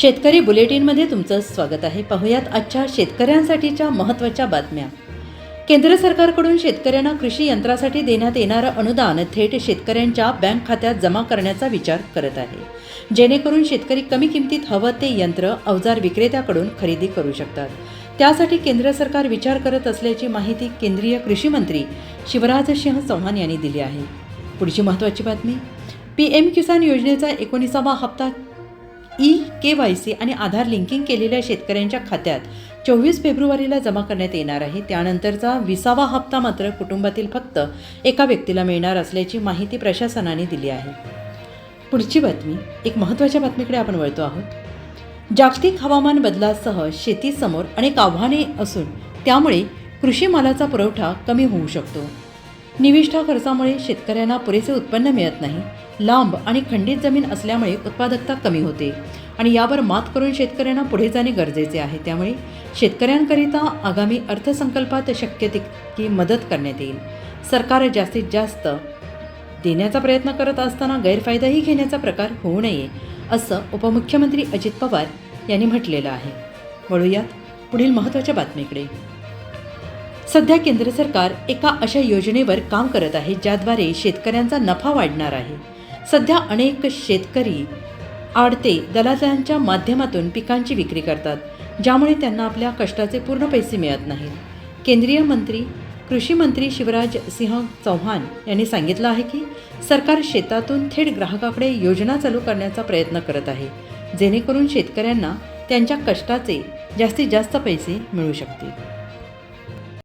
शेतकरी बुलेटिनमध्ये तुमचं स्वागत आहे. पाहुयात आजच्या शेतकऱ्यांसाठीच्या महत्त्वाच्या बातम्या. केंद्र सरकारकडून शेतकऱ्यांना कृषी यंत्रासाठी देण्यात येणारं अनुदान थेट शेतकऱ्यांच्या बँक खात्यात जमा करण्याचा विचार करत आहे. जेणेकरून शेतकरी कमी किमतीत हवं ते यंत्र अवजार विक्रेत्याकडून खरेदी करू शकतात. त्यासाठी केंद्र सरकार विचार करत असल्याची माहिती केंद्रीय कृषी मंत्री शिवराजसिंह चौहान यांनी दिली आहे. पुढची महत्त्वाची बातमी. पी एम किसान योजनेचा एकोणीसावा हप्ता ई के वाय सी आणि आधार लिंकिंग केलेल्या शेतकऱ्यांच्या खात्यात चोवीस फेब्रुवारीला जमा करण्यात येणार आहे. त्यानंतरचा विसावा हप्ता मात्र कुटुंबातील फक्त एका व्यक्तीला मिळणार असल्याची माहिती प्रशासनाने दिली आहे. पुढची बातमी एक महत्त्वाच्या बातमीकडे आपण वळतो आहोत. जागतिक हवामान बदलासह शेतीसमोर अनेक आव्हाने असून त्यामुळे कृषी मालाचा पुरवठा कमी होऊ शकतो. निविष्ठा खर्चामुळे शेतकऱ्यांना पुरेसे उत्पन्न मिळत नाही. लांब आणि खंडित जमीन असल्यामुळे उत्पादकता कमी होते. आणि यावर मात करून शेतकऱ्यांना पुढे जाणे गरजेचे आहे. त्यामुळे शेतकऱ्यांकरिता आगामी अर्थसंकल्पात शक्य तितकी मदत करण्यात येईल. सरकार जास्तीत जास्त देण्याचा प्रयत्न करत असताना गैरफायदाही घेण्याचा प्रकार होऊ नये असं उपमुख्यमंत्री अजित पवार यांनी म्हटलेलं आहे. वळूयात पुढील महत्त्वाच्या बातमीकडे. सध्या केंद्र सरकार एका अशा योजनेवर काम करत आहे ज्याद्वारे शेतकऱ्यांचा नफा वाढणार आहे. सध्या अनेक शेतकरी आडते दलालांच्या माध्यमातून पिकांची विक्री करतात ज्यामुळे त्यांना आपल्या कष्टाचे पूर्ण पैसे मिळत नाहीत. केंद्रीय मंत्री कृषी मंत्री शिवराज सिंह चौहान यांनी सांगितलं आहे की सरकार शेतातून थेट ग्राहकाकडे योजना चालू करण्याचा प्रयत्न करत आहे जेणेकरून शेतकऱ्यांना त्यांच्या कष्टाचे जास्तीत जास्त पैसे मिळू शकतील.